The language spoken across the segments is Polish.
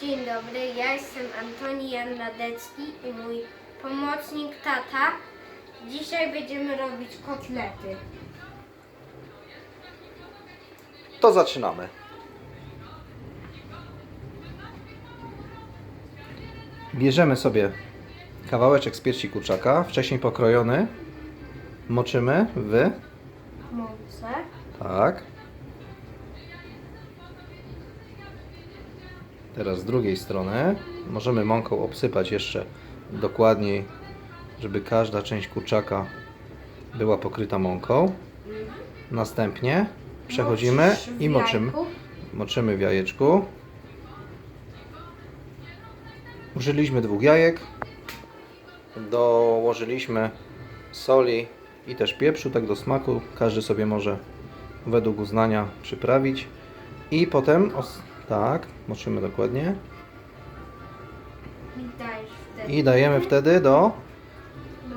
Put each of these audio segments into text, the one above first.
Dzień dobry, ja jestem Antoni Jan Ladecki i mój pomocnik tata. Dzisiaj będziemy robić kotlety. To zaczynamy. Bierzemy sobie kawałeczek z piersi kurczaka, wcześniej pokrojony. Moczymy w. Mące. Tak. Teraz z drugiej strony możemy mąką obsypać jeszcze dokładniej, żeby każda część kurczaka była pokryta mąką. Następnie przechodzimy i moczymy. Moczymy w jajeczku. Użyliśmy dwóch jajek. Dołożyliśmy soli i też pieprzu, tak do smaku. Każdy sobie może według uznania przyprawić. I potem, tak, moczymy dokładnie. I dajesz wtedy I dajemy wtedy do do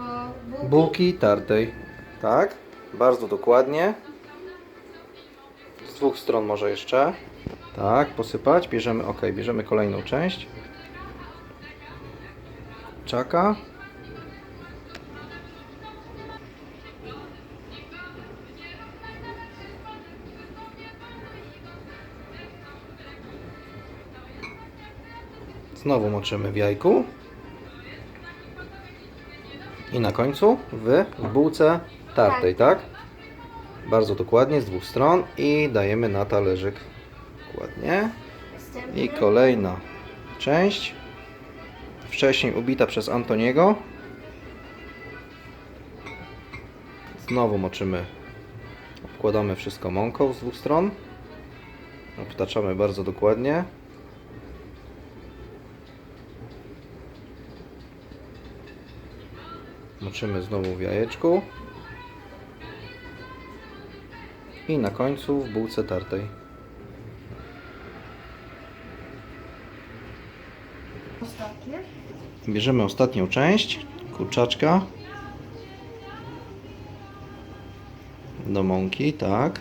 bułki. bułki tartej. Tak, bardzo dokładnie. Z dwóch stron może jeszcze. Tak, posypać. Bierzemy, ok, bierzemy kolejną część. Czaka. Znowu moczymy w jajku. I na końcu w bułce tartej, tak? Bardzo dokładnie z dwóch stron i dajemy na talerzyk. Dokładnie. I kolejna część. Wcześniej ubita przez Antoniego. Znowu moczymy. Obkładamy wszystko mąką z dwóch stron. Obtaczamy bardzo dokładnie. Moczymy znowu w jajeczku. I na końcu w bułce tartej. Ostatnie. Bierzemy ostatnią część kurczaczka do mąki, tak.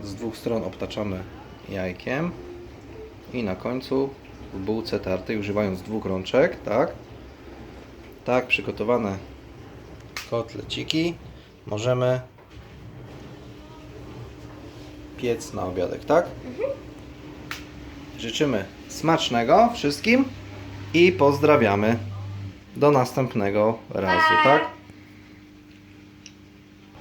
Z dwóch stron obtaczamy jajkiem i na końcu w bułce tartej używając dwóch rączek, tak. Tak przygotowane kotleciki możemy piec na obiadek, tak? Życzymy smacznego wszystkim i pozdrawiamy. Do następnego razu, tak?